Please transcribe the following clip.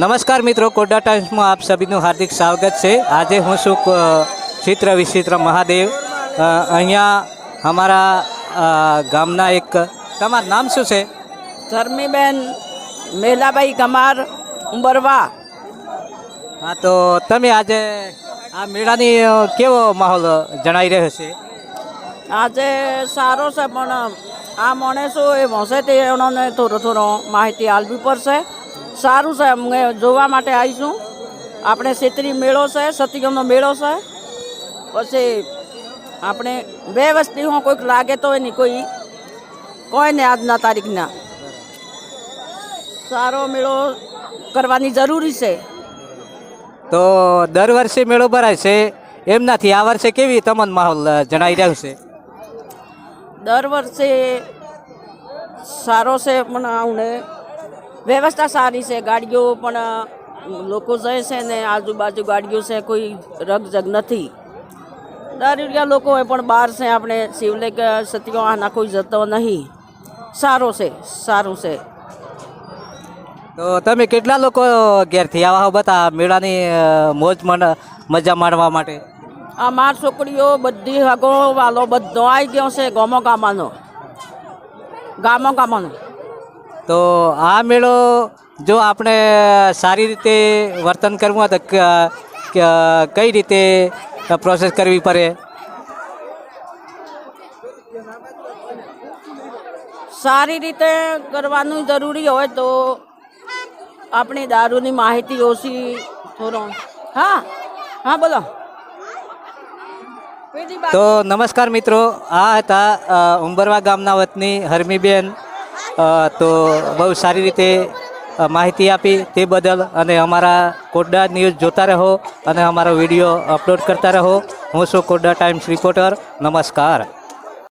નમસ્કાર મિત્રો કોડા ટાઈમ્સમાં આપ સભીનું હાર્દિક સ્વાગત છે. આજે હું છું ચિત્ર વિચિત્ર મહાદેવ. અહીંયા અમારા ગામના એક તમારું નામ શું છે? ધર્મીબેન મેલાભાઈ કમાર ઉંબરવા. હા તો તમે આજે આ મેળાની કેવો માહોલ જણાઈ રહ્યો છે? આજે સારો છે પણ આ માણસો એ હશે તે એનોને થોડો થોડો માહિતી આપવી પડશે. સારું છે. અમે જોવા માટે આવીશું. આપણે છેતરી મેળો છે સતીગમનો મેળો છે. પછી આપણે બે વસ્તી હું કોઈક લાગે તો એની કોઈ કોઈને આજના તારીખના. સારો મેળો કરવાની જરૂરી છે. તો દર વર્ષે મેળો ભરાય છે. એમ નથી આ વર્ષે કેવી તમન માહોલ જણાઈ રહ્યો છે? દર વર્ષે સારો છે પણ આમને વ્યવસ્થા સારી છે. ગાડીઓ પણ લોકો જાય છે ને આજુબાજુ ગાડીઓ છે કોઈ રગજગ નથી. દારૂડિયા લોકો હોય પણ બહાર છે આપણે. શિવલેક સતીઓ આના કોઈ જતો નહીં. સારો છે સારું છે. તો તમે કેટલા લોકો ઘેરથી આવા બતા મેળાની મોજ મજા માણવા માટે? આ માર છોકરીઓ બધી હગો વાલો બધો આવી ગયો છે ગામો ગામાનો. ગામો ગામાનો. તો આ મેળો જો આપણે સારી રીતે વર્તન કરવું હોય તો કઈ રીતે પ્રોસેસ કરવી પડે? સારી રીતે કરવાનું જરૂરી હોય તો આપણી દારૂની માહિતી ઓછી થોડો. હા હા બોલો. તો નમસ્કાર મિત્રો આ હતા ઉંબરવા ગામના વતની હરમીબેન. તો બહુ સારી રીતે માહિતી આપી તે બદલ અને અમારા કોડા ન્યૂઝ જોતા રહો અને અમારો વીડિયો અપલોડ કરતા રહો. હું છું કોડા ટાઈમ્સ રિપોર્ટર. નમસ્કાર.